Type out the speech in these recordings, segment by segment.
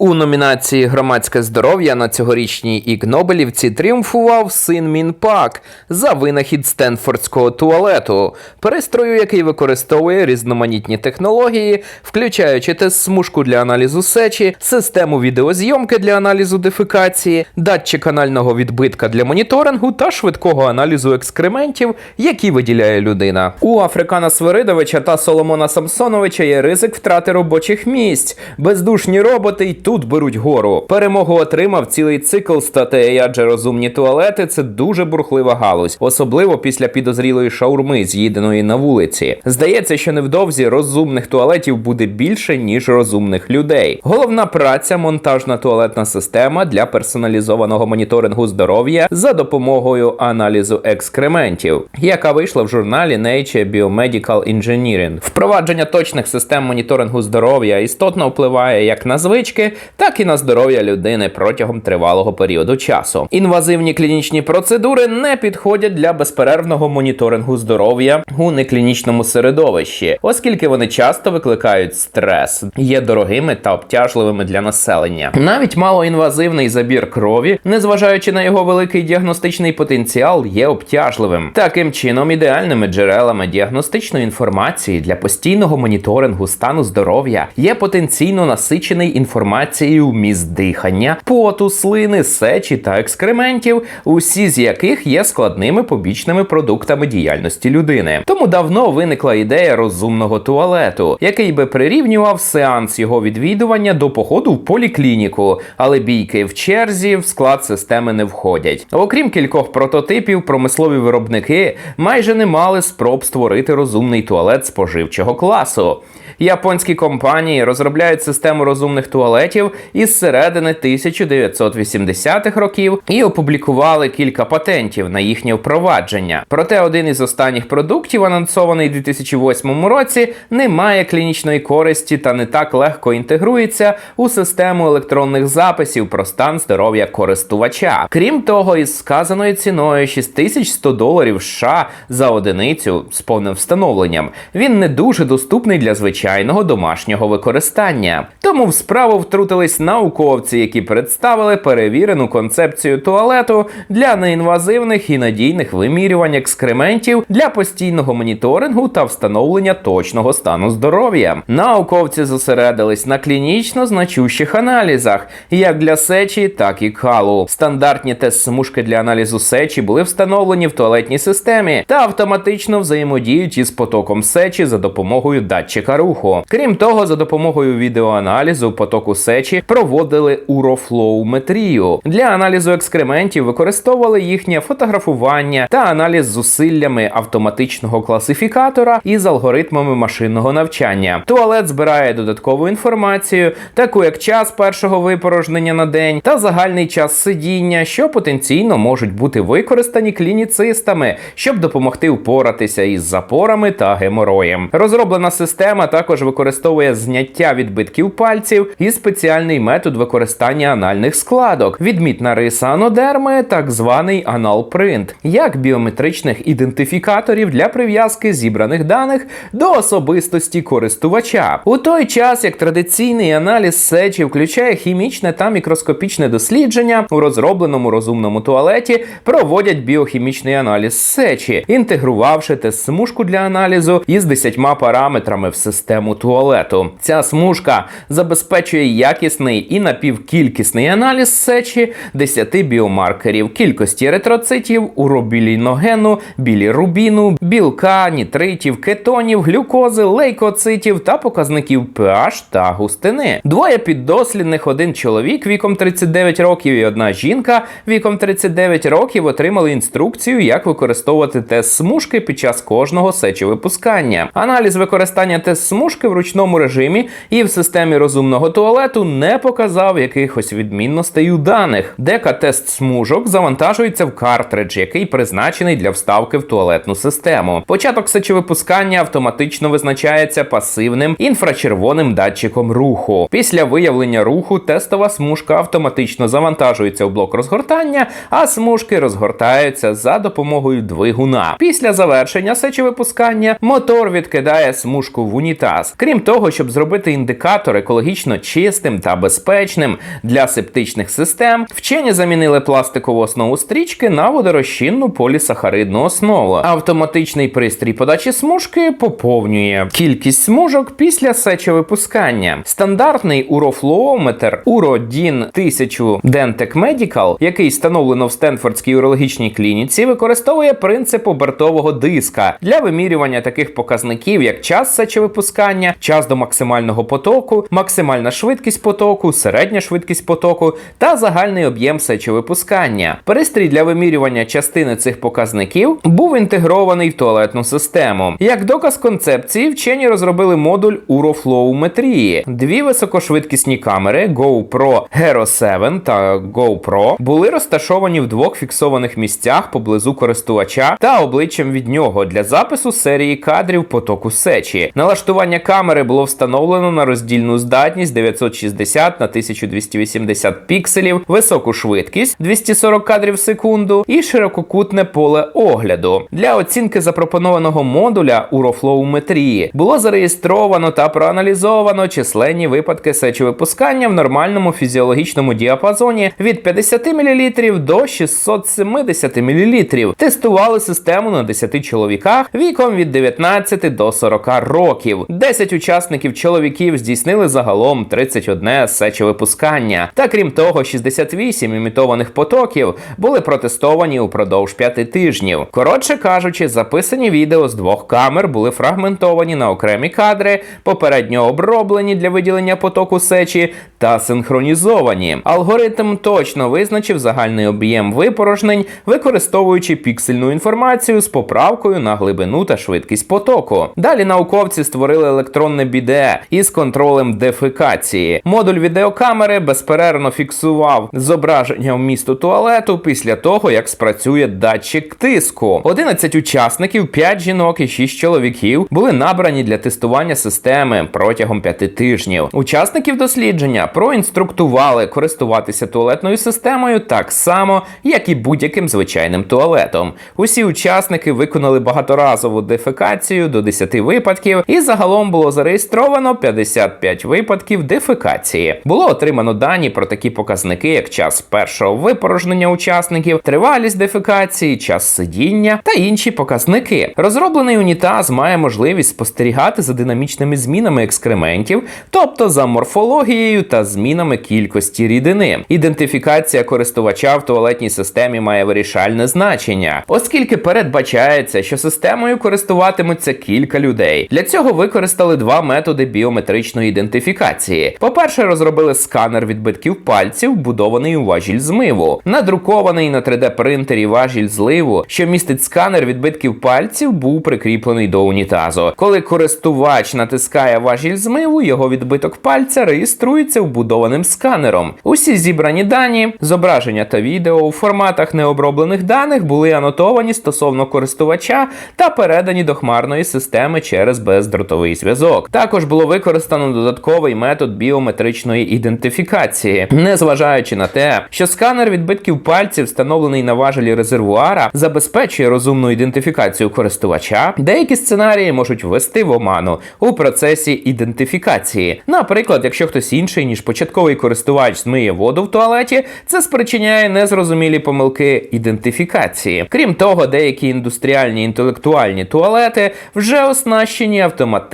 У номінації Громадське здоров'я на цьогорічній Іг Нобелівці тріумфував син Мінпак за винахід Стенфордського туалету, пристрою, який використовує різноманітні технології, включаючи тест-смужку для аналізу сечі, систему відеозйомки для аналізу дефекації, датчик анального відбитка для моніторингу та швидкого аналізу екскрементів, які виділяє людина. У Африкана Свиридовича та Соломона Самсоновича є ризик втрати робочих місць. Бездушні роботи й тут беруть гору. Перемогу отримав цілий цикл статей, адже розумні туалети це дуже бурхлива галузь, особливо після підозрілої шаурми, з'їденої на вулиці. Здається, що невдовзі розумних туалетів буде більше ніж розумних людей. Головна праця монтажна туалетна система для персоналізованого моніторингу здоров'я за допомогою аналізу екскрементів, яка вийшла в журналі Nature Biomedical Engineering. Впровадження точних систем моніторингу здоров'я істотно впливає як на звички, так і на здоров'я людини протягом тривалого періоду часу. Інвазивні клінічні процедури не підходять для безперервного моніторингу здоров'я у неклінічному середовищі, оскільки вони часто викликають стрес, є дорогими та обтяжливими для населення. Навіть малоінвазивний забір крові, незважаючи на його великий діагностичний потенціал, є обтяжливим. Таким чином, ідеальними джерелами діагностичної інформації для постійного моніторингу стану здоров'я є потенційно насичений інформацією міст дихання, поту, слини, сечі та екскрементів, усі з яких є складними побічними продуктами діяльності людини. Тому давно виникла ідея розумного туалету, який би прирівнював сеанс його відвідування до походу в поліклініку, але бійки в черзі в склад системи не входять. Окрім кількох прототипів, промислові виробники майже не мали спроб створити розумний туалет споживчого класу. Японські компанії розробляють систему розумних туалетів із середини 1980-х років і опублікували кілька патентів на їхнє впровадження. Проте один із останніх продуктів, анонсований у 2008 році, не має клінічної користі та не так легко інтегрується у систему електронних записів про стан здоров'я користувача. Крім того, із сказаною ціною 6100 доларів США за одиницю з повним встановленням, він не дуже доступний для звичайного домашнього використання. Тому в справу втрутились науковці, які представили перевірену концепцію туалету для неінвазивних і надійних вимірювань екскрементів для постійного моніторингу та встановлення точного стану здоров'я. Науковці зосередились на клінічно значущих аналізах, як для сечі, так і калу. Стандартні тест-смужки для аналізу сечі були встановлені в туалетній системі та автоматично взаємодіють із потоком сечі за допомогою датчика руху. Крім того, за допомогою відеоаналізу потоку сечі проводили урофлоуметрію. Для аналізу екскрементів використовували їхнє фотографування та аналіз зусиллями автоматичного класифікатора із алгоритмами машинного навчання. Туалет збирає додаткову інформацію, таку як час першого випорожнення на день та загальний час сидіння, що потенційно можуть бути використані клініцистами, щоб допомогти впоратися із запорами та гемороєм. Розроблена система також використовує зняття відбитків пальців і спеціальний метод використання анальних складок, відмітна риса анодерми, так званий аналпринт, як біометричних ідентифікаторів для прив'язки зібраних даних до особистості користувача. У той час як традиційний аналіз сечі включає хімічне та мікроскопічне дослідження, у розробленому розумному туалеті проводять біохімічний аналіз сечі, інтегрувавши тест-смужку для аналізу із 10 параметрами в систему туалету. Ця смужка забезпечує якісний і напівкількісний аналіз сечі 10 біомаркерів, кількості еритроцитів, уробіліногену, білірубіну, білка, нітритів, кетонів, глюкози, лейкоцитів та показників pH та густини. Двоє піддослідних, один чоловік віком 39 років і одна жінка віком 39 років отримали інструкцію, як використовувати тест смужки під час кожного сечовипускання. Аналіз використання тест смужки в ручному режимі і в системі розумного туалету не показав якихось відмінностей у даних. Дека тест смужок завантажується в картридж, який призначений для вставки в туалетну систему. Початок сечовипускання автоматично визначається пасивним інфрачервоним датчиком руху. Після виявлення руху тестова смужка автоматично завантажується в блок розгортання, а смужки розгортаються за допомогою двигуна. Після завершення сечовипускання мотор відкидає смужку в унітаз час. Крім того, щоб зробити індикатор екологічно чистим та безпечним для септичних систем, вчені замінили пластикову основу стрічки на водорозчинну полісахаридну основу. Автоматичний пристрій подачі смужки поповнює кількість смужок після сечовипускання. Стандартний урофлоометр Уродін 1000 Dentec Medical, який встановлено в Стенфордській урологічній клініці, використовує принцип обертового диска для вимірювання таких показників, як час сечовипускання, час до максимального потоку, максимальна швидкість потоку, середня швидкість потоку та загальний об'єм сечовипускання. Пристрій для вимірювання частини цих показників був інтегрований в туалетну систему. Як доказ концепції, вчені розробили модуль урофлоуметрії. Дві високошвидкісні камери GoPro Hero 7 та GoPro були розташовані в двох фіксованих місцях поблизу користувача та обличчям від нього для запису серії кадрів потоку сечі. Налаштування камери було встановлено на роздільну здатність 960 на 1280 пікселів, високу швидкість 240 кадрів в секунду і ширококутне поле огляду. Для оцінки запропонованого модуля урофлоуметрії було зареєстровано та проаналізовано численні випадки сечовипускання в нормальному фізіологічному діапазоні від 50 мл до 670 мл. Тестували систему на 10 чоловіках віком від 19 до 40 років. 10 учасників чоловіків здійснили загалом 31 сечовипускання. Та крім того, 68 імітованих потоків були протестовані упродовж 5 тижнів. Коротше кажучи, записані відео з двох камер були фрагментовані на окремі кадри, попередньо оброблені для виділення потоку сечі та синхронізовані. Алгоритм точно визначив загальний об'єм випорожнень, використовуючи піксельну інформацію з поправкою на глибину та швидкість потоку. Далі науковці створили електронне біде із контролем дефекації. Модуль відеокамери безперервно фіксував зображення вмісту туалету після того, як спрацює датчик тиску. 11 учасників, 5 жінок і 6 чоловіків були набрані для тестування системи протягом 5 тижнів. Учасників дослідження проінструктували користуватися туалетною системою так само, як і будь-яким звичайним туалетом. Усі учасники виконали багаторазову дефекацію до 10 випадків, і загалом було зареєстровано 55 випадків дефекації. Було отримано дані про такі показники, як час першого випорожнення учасників, тривалість дефекації, час сидіння та інші показники. Розроблений унітаз має можливість спостерігати за динамічними змінами екскрементів, тобто за морфологією та змінами кількості рідини. Ідентифікація користувача в туалетній системі має вирішальне значення, оскільки передбачається, що системою користуватимуться кілька людей. Для цього використали два методи біометричної ідентифікації. По-перше, розробили сканер відбитків пальців, вбудований у важіль змиву, надрукований на 3D принтері важіль зливу, що містить сканер відбитків пальців, був прикріплений до унітазу. Коли користувач натискає важіль змиву, його відбиток пальця реєструється вбудованим сканером. Усі зібрані дані, зображення та відео у форматах необроблених даних були анотовані стосовно користувача та передані до хмарної системи через бездротовий зв'язок. Також було використано додатковий метод біометричної ідентифікації, незважаючи на те, що сканер відбитків пальців, встановлений на важелі резервуара, забезпечує розумну ідентифікацію користувача. Деякі сценарії можуть ввести в оману у процесі ідентифікації. Наприклад, якщо хтось інший ніж початковий користувач змиє воду в туалеті, це спричиняє незрозумілі помилки ідентифікації. Крім того, деякі індустріальні інтелектуальні туалети вже оснащені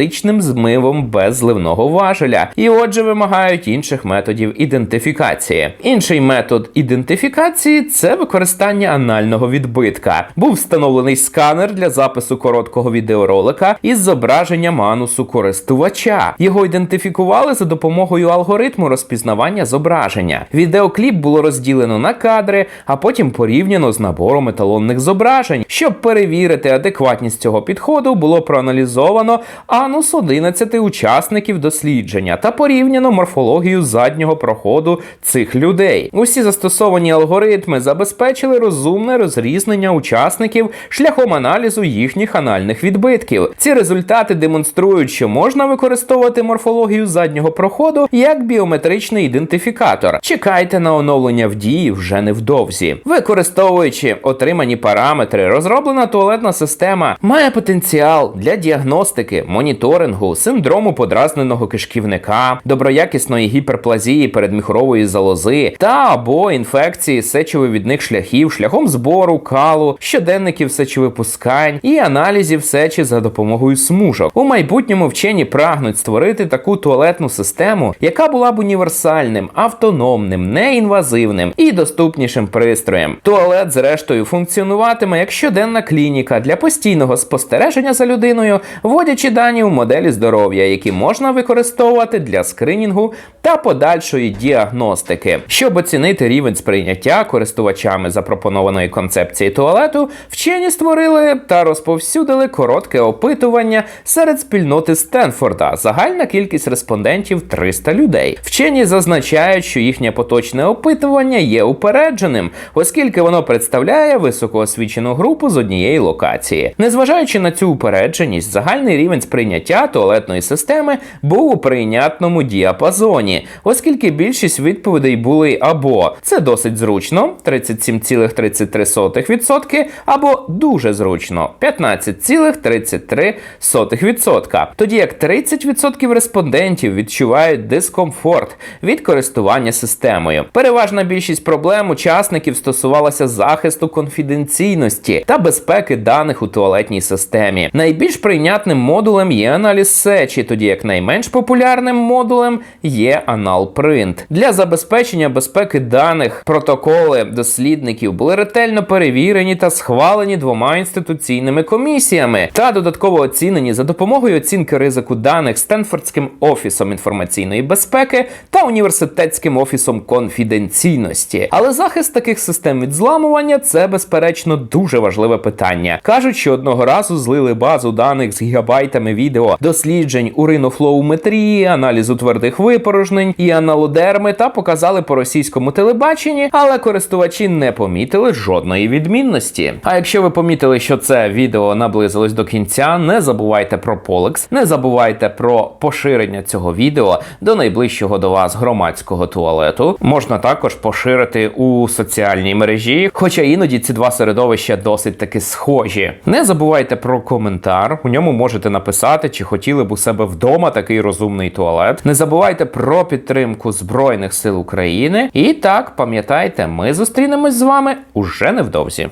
автоматичним змивом без зливного важеля, і отже вимагають інших методів ідентифікації. Інший метод ідентифікації це використання анального відбитка. Був встановлений сканер для запису короткого відеоролика із зображенням анусу користувача. Його ідентифікували за допомогою алгоритму розпізнавання зображення. Відеокліп було розділено на кадри, а потім порівняно з набором еталонних зображень. Щоб перевірити адекватність цього підходу, було проаналізовано анус 11 учасників дослідження та порівняно морфологію заднього проходу цих людей. Усі застосовані алгоритми забезпечили розумне розрізнення учасників шляхом аналізу їхніх анальних відбитків. Ці результати демонструють, що можна використовувати морфологію заднього проходу як біометричний ідентифікатор. Чекайте на оновлення в дії вже невдовзі. Використовуючи отримані параметри, розроблена туалетна система має потенціал для діагностики, моніторингу моніторингу, синдрому подразненого кишківника, доброякісної гіперплазії передміхорової залози та або інфекції сечовивідних шляхів шляхом збору калу, щоденників сечовипускань і аналізів сечі за допомогою смужок. У майбутньому вчені прагнуть створити таку туалетну систему, яка була б універсальним, автономним, неінвазивним і доступнішим пристроєм. Туалет, зрештою, функціонуватиме як щоденна клініка для постійного спостереження за людиною, вводячи дані у моделі здоров'я, які можна використовувати для скринінгу та подальшої діагностики. Щоб оцінити рівень сприйняття користувачами запропонованої концепції туалету, вчені створили та розповсюдили коротке опитування серед спільноти Стенфорда. Загальна кількість респондентів 300 людей. Вчені зазначають, що їхнє поточне опитування є упередженим, оскільки воно представляє високоосвічену групу з однієї локації. Незважаючи на цю упередженість, загальний рівень сприйняття туалетної системи був у прийнятному діапазоні, оскільки більшість відповідей були або це досить зручно 37,33%, або дуже зручно 15,33%, тоді як 30% респондентів відчувають дискомфорт від користування системою. Переважна більшість проблем учасників стосувалася захисту конфіденційності та безпеки даних у туалетній системі. Найбільш прийнятним модулем є аналіз сечі, тоді як найменш популярним модулем є аналпринт. Для забезпечення безпеки даних протоколи дослідників були ретельно перевірені та схвалені двома інституційними комісіями та додатково оцінені за допомогою оцінки ризику даних Стенфордським офісом інформаційної безпеки та університетським офісом конфіденційності. Але захист таких систем від зламування це безперечно дуже важливе питання. Кажуть, що одного разу злили базу даних з гігабайтами відео, досліджень уринофлоуметрії, аналізу твердих випорожнень і аналодерми та показали по російському телебаченні, але користувачі не помітили жодної відмінності. А якщо ви помітили, що це відео наблизилось до кінця, не забувайте про Полекс, не забувайте про поширення цього відео до найближчого до вас громадського туалету. Можна також поширити у соціальній мережі, хоча іноді ці два середовища досить таки схожі. Не забувайте про коментар. У ньому можете написати, чи хотіли б у себе вдома такий розумний туалет. Не забувайте про підтримку Збройних сил України. І так, пам'ятайте, ми зустрінемось з вами уже невдовзі.